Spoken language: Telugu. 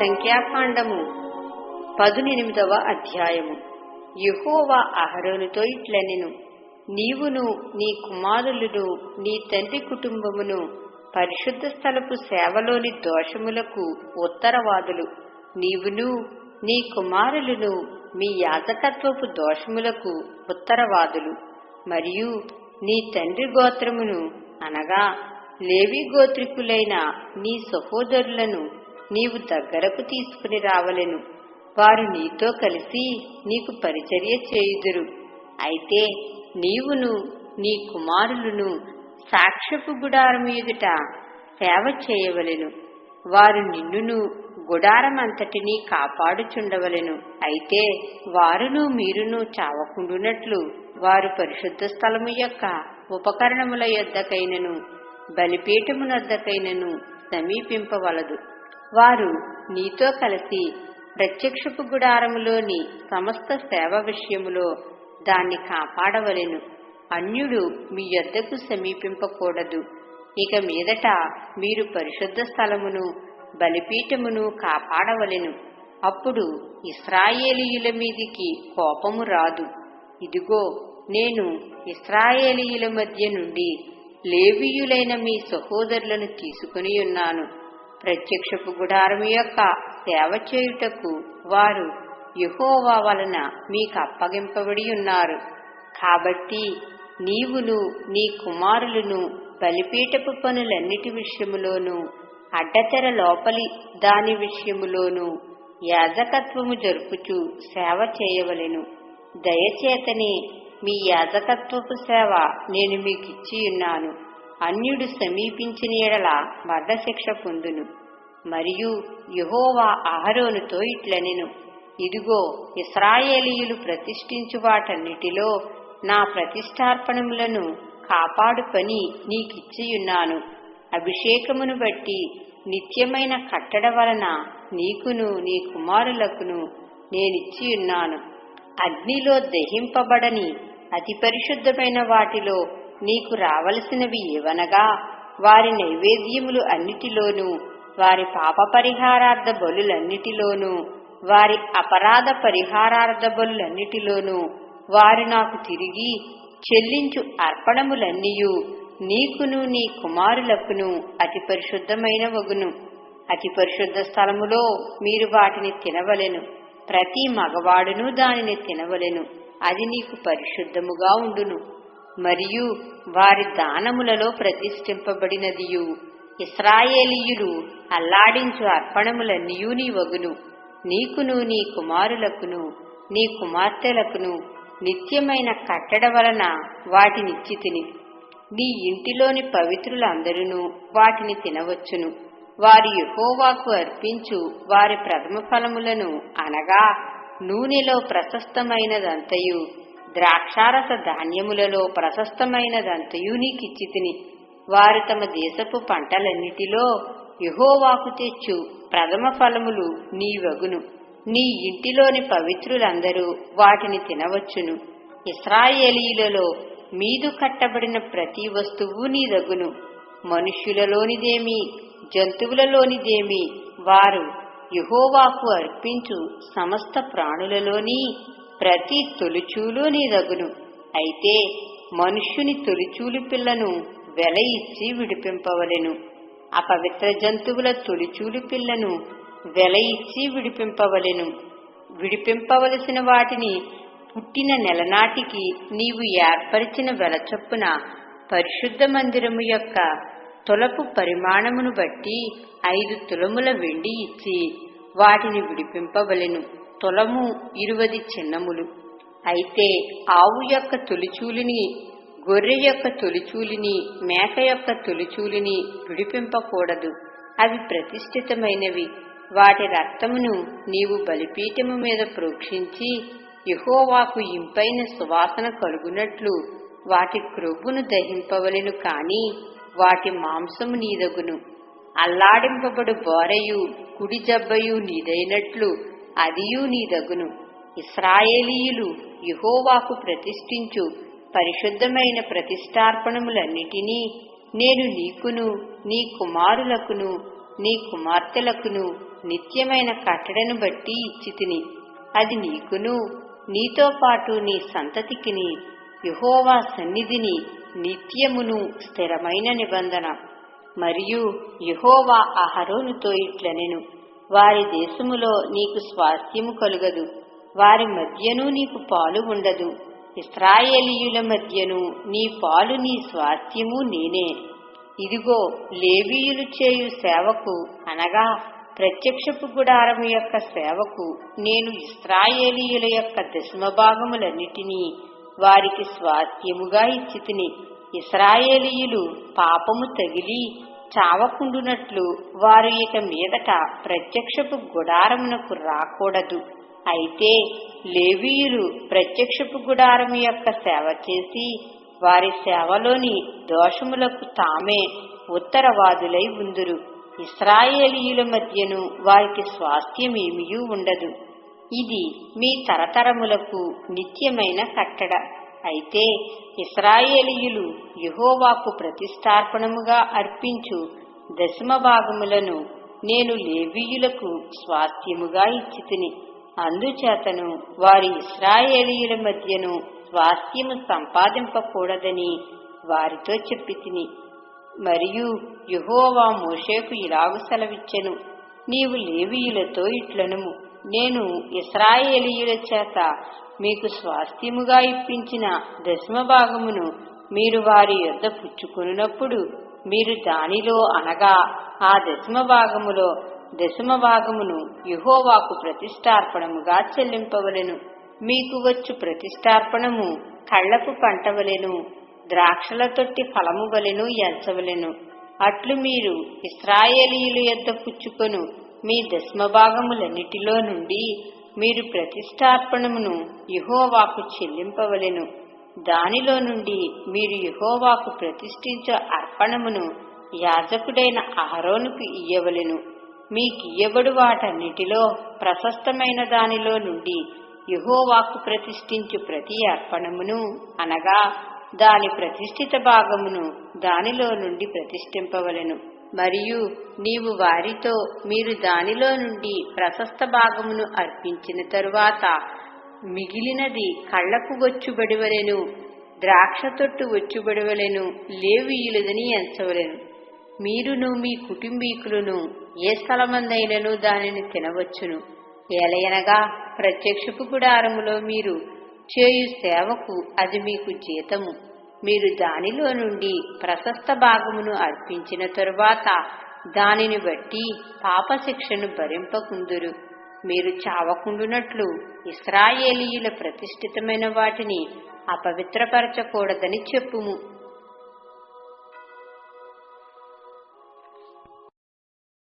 సంఖ్యాకాండము పదునెనిమిదవ అధ్యాయము. యెహోవా అహరోనుతో ఇట్లనెను నీవును నీ కుమారులను నీ తండ్రి కుటుంబమును పరిశుద్ధ స్థలపు సేవలోని దోషములకు ఉత్తరవాదులు. నీవును నీ కుమారులను మీ యాజకత్వపు దోషములకు ఉత్తరవాదులు. మరియు నీ తండ్రి గోత్రమును అనగా లేవి గోత్రికులైన నీ సహోదరులను నీవు దగ్గరకు తీసుకుని రావలెను. వారు నీతో కలిసి నీకు పరిచర్య చేయుదురు. అయితే నీవును నీ కుమారులను సాక్ష్యపు గుడారము ఎదుట సేవ చేయవలెను. వారు నిన్నును గుడారమంతటినీ కాపాడుచుండవలెను. అయితే వారును మీరును చావకుండునట్లు వారు పరిశుద్ధ స్థలము యొక్క ఉపకరణముల యొద్దకైనను బలిపీఠమునద్దకైనను సమీపింపవలదు. వారు నీతో కలిసి ప్రత్యక్షపు గుడారములోని సమస్త సేవ విషయములో దాన్ని కాపాడవలెను. అన్యుడు మీ యొద్దకు సమీపింపకూడదు. ఇక మీదట మీరు పరిశుద్ధ స్థలమును బలిపీఠమును కాపాడవలెను. అప్పుడు ఇస్రాయేలీయుల మీదికి కోపము రాదు. ఇదిగో నేను ఇస్రాయేలీయుల మధ్య నుండి లేవీయులైన మీ సహోదరులను తీసుకుని ఉన్నాను. ప్రత్యక్షపు గుడారం యొక్క సేవ చేయుటకు వారు యహోవా వలన మీకు అప్పగింపబడి ఉన్నారు. కాబట్టి నీవును నీ కుమారులను బలిపీఠపు పనులన్నిటి విషయములోనూ అడ్డతెర లోపలి దాని విషయములోనూ యాజకత్వము జరుపుచు సేవ చేయవలెను. దయచేతనే మీ యాజకత్వపు సేవ నేను మీకు ఇచ్చి ఉన్నాను. అన్యుడు సమీపించిన ఎడల మరణశిక్ష పొందును. మరియు యహోవా అహరోనుతో ఇట్లనెను. ఇదిగో ఇస్రాయేలీయులు ప్రతిష్ఠించు వాటన్నిటిలో నా ప్రతిష్టార్పణములను కాపాడు పని నీకిచ్చియున్నాను అభిషేకమును బట్టి నిత్యమైన కట్టడ వలన నీకును నీ కుమారులకును నేనిచ్చియున్నాను అగ్నిలో దహింపబడని అతి పరిశుద్ధమైన వాటిలో నీకు రావలసినవి ఏవనగా? వారి నైవేద్యములు అన్నిటిలోనూ వారి పాప పరిహారార్థ బలులన్నిటిలోనూ వారి అపరాధ పరిహారార్థ బలులన్నిటిలోనూ వారు నాకు తిరిగి చెల్లించు అర్పణములన్నీయు. నీకును నీ కుమారులకును అతి పరిశుద్ధమైన వగును. అతి పరిశుద్ధ స్థలములో మీరు వాటిని తినవలెను. ప్రతి మగవాడును దానిని తినవలెను. అది నీకు పరిశుద్ధముగా ఉండును. మరియు వారి దానములలో ప్రతిష్ఠింపబడినదియు. ఇస్రాయేలీయులు అల్లాడించు అర్పణముల నీ వగును. నీకును నీ కుమారులకును నీ కుమార్తెలకును నిత్యమైన కట్టడ వలన వాటినిచ్చి తిని నీ ఇంటిలోని పవిత్రులందరూ వాటిని తినవచ్చును. వారి యహోవాకు అర్పించు వారి ప్రథమ ఫలములను అనగా నూనెలో ప్రశస్తమైనదంతయు ద్రాక్షారస ధాన్యములలో ప్రశస్తమైనదంతయు నీకిచ్చి తిని వారు తమ దేశపు పంటలన్నిటిలో యహోవాకు తెచ్చు ప్రథమ ఫలములు నీ వగును నీ ఇంటిలోని పవిత్రులందరూ వాటిని తినవచ్చును. ఇస్రాయేలీలలో మీదు కట్టబడిన ప్రతి వస్తువు నీ దగును మనుష్యులలోనిదేమి జంతువులలోనిదేమి వారు యహోవాకు అర్పించు సమస్త ప్రాణులలోని ప్రతి తొలిచూలు నీదగును. అయితే మనుష్యుని తొలిచూలు పిల్లను వెల ఇచ్చి విడిపింపవలెను. అపవిత్ర జంతువుల తొలిచూలు పిల్లను వెల ఇచ్చి విడిపింపవలెను. విడిపింపవలసిన వాటిని పుట్టిన నెలనాటికి నీవు ఏర్పరిచిన వెల చొప్పున పరిశుద్ధ మందిరము యొక్క తులపు పరిమాణమును బట్టి ఐదు తులముల వెండి ఇచ్చి వాటిని విడిపింపవలెను. తులము ఇరువది చిన్నములు. అయితే ఆవు యొక్క తొలిచూలిని గొర్రె యొక్క తొలిచూలిని మేక యొక్క తొలిచూలిని విడిపింపకూడదు. అవి ప్రతిష్ఠితమైనవి. వాటి రక్తమును నీవు బలిపీఠము మీద ప్రోక్షించి యహోవాకు ఇంపైన సువాసన కలుగునట్లు వాటి క్రొవ్వును దహింపవలెను కాని వాటి మాంసము నీదగును. అల్లాడింపబడు బోరయు కుడి జబ్బయు నీదైనట్లు అదియు నీదగును. ఇస్రాయేలీయులు యహోవాకు ప్రతిష్ఠించు పరిశుద్ధమైన ప్రతిష్టార్పణములన్నిటినీ నేను నీకును నీ కుమారులకును నీ కుమార్తెలకును నిత్యమైన కట్టడను బట్టి ఇచ్చితిని. అది నీకును నీతో పాటు నీ సంతతికిని యహోవా సన్నిధిని నిత్యమును స్థిరమైన నిబంధన. మరియు యహోవా అహరోనుతో ఇట్లనెను. వారి దేశములో నీకు స్వాస్థ్యము కలుగదు. వారి మధ్యను నీకు పాలు ఉండదు. ఇస్రాయేలీయుల మధ్యను నీ పాలు నీ స్వాస్థ్యము నేనే. ఇదిగో లేవీయులు చేయు సేవకు అనగా ప్రత్యక్షపు గుడారం యొక్క సేవకు నేను ఇస్రాయేలీయుల యొక్క దశమభాగములన్నిటినీ వారికి స్వాస్థ్యముగా ఇచ్చితిని. ఇస్రాయేలీయులు పాపము తగిలి చావకుండునట్లు వారు ఇక మీదట ప్రత్యక్షపు గుడారమునకు రాకూడదు. అయితే లేవీయులు ప్రత్యక్షపు గుడారము యొక్క సేవ చేసి వారి సేవలోని దోషములకు తామే ఉత్తరవాదులై ఉందురు. ఇస్రాయేలీయుల మధ్యను వారికి స్వాస్థ్యమేమియూ ఉండదు. ఇది మీ తరతరములకు నిత్యమైన కట్టడ. అయితే ఇస్రాయేలీయులు యహోవాకు ప్రతిష్టార్పణముగా అర్పించు దశమ భాగములను నేను లేవీయులకు స్వాస్థ్యముగా ఇచ్చి తిని అందుచేతను వారి ఇస్రాయేలీయుల మధ్యను స్వాస్థ్యము సంపాదింపకూడదని వారితో చెప్పి తిని మరియు యహోవా మోషేకు ఇలాగు సెలవిచ్చెను. నీవు లేవీయులతో ఇట్లనుము. నేను ఇస్రాయేలీయుల చేత మీకు స్వాస్థ్యముగా ఇప్పించిన దశమ భాగమును మీరు వారి యొద్ద పుచ్చుకున్నప్పుడు మీరు దానిలో అనగా ఆ దశమ భాగములో దశమ భాగమును యుహోవాకు ప్రతిష్టార్పణముగా చెల్లింపవలెను. మీకు వచ్చు ప్రతిష్టార్పణము కళ్ళకు పంటవలెను ద్రాక్షల తొట్టి ఫలము వలెను ఎంచవలెను. అట్లు మీరు ఇస్రాయేలీయుల యొద్ద పుచ్చుకొను మీ దశమభాగములన్నిటిలో నుండి మీరు ప్రతిష్టార్పణమును యహోవాకు చెల్లింపవలెను. దానిలో నుండి మీరు యహోవాకు ప్రతిష్ఠించే అర్పణమును యాజకుడైన అహరోనుకు ఇయ్యవలెను. మీకియ్యబడు వాటన్నిటిలో ప్రశస్తమైన దానిలో నుండి యహోవాకు ప్రతిష్ఠించు ప్రతి అర్పణమును అనగా దాని ప్రతిష్ఠిత భాగమును దానిలో నుండి ప్రతిష్ఠింపవలెను. మరియు నీవు వారితో మీరు దానిలో నుండి ప్రశస్త భాగమును అర్పించిన తరువాత మిగిలినది కళ్ళకు వచ్చుబడివలెను ద్రాక్ష తొట్టు వచ్చుబడివలెను లేవీయులదని ఎంచవలెను. మీరును మీ కుటుంబీకులను ఏ స్థలమందైనను దానిని తినవచ్చును. ఏలయనగా ప్రత్యక్షపు గుడారములో మీరు చేయు సేవకు అది మీకు జీతము. మీరు దానిలో నుండి ప్రశస్త భాగమును అర్పించిన తరువాత దానిని బట్టి పాపశిక్షను భరింపకుందురు. మీరు చావకుండునట్లు ఇస్రాయేలీయుల ప్రతిష్ఠితమైన వాటిని అపవిత్రపరచకూడదని చెప్పుము.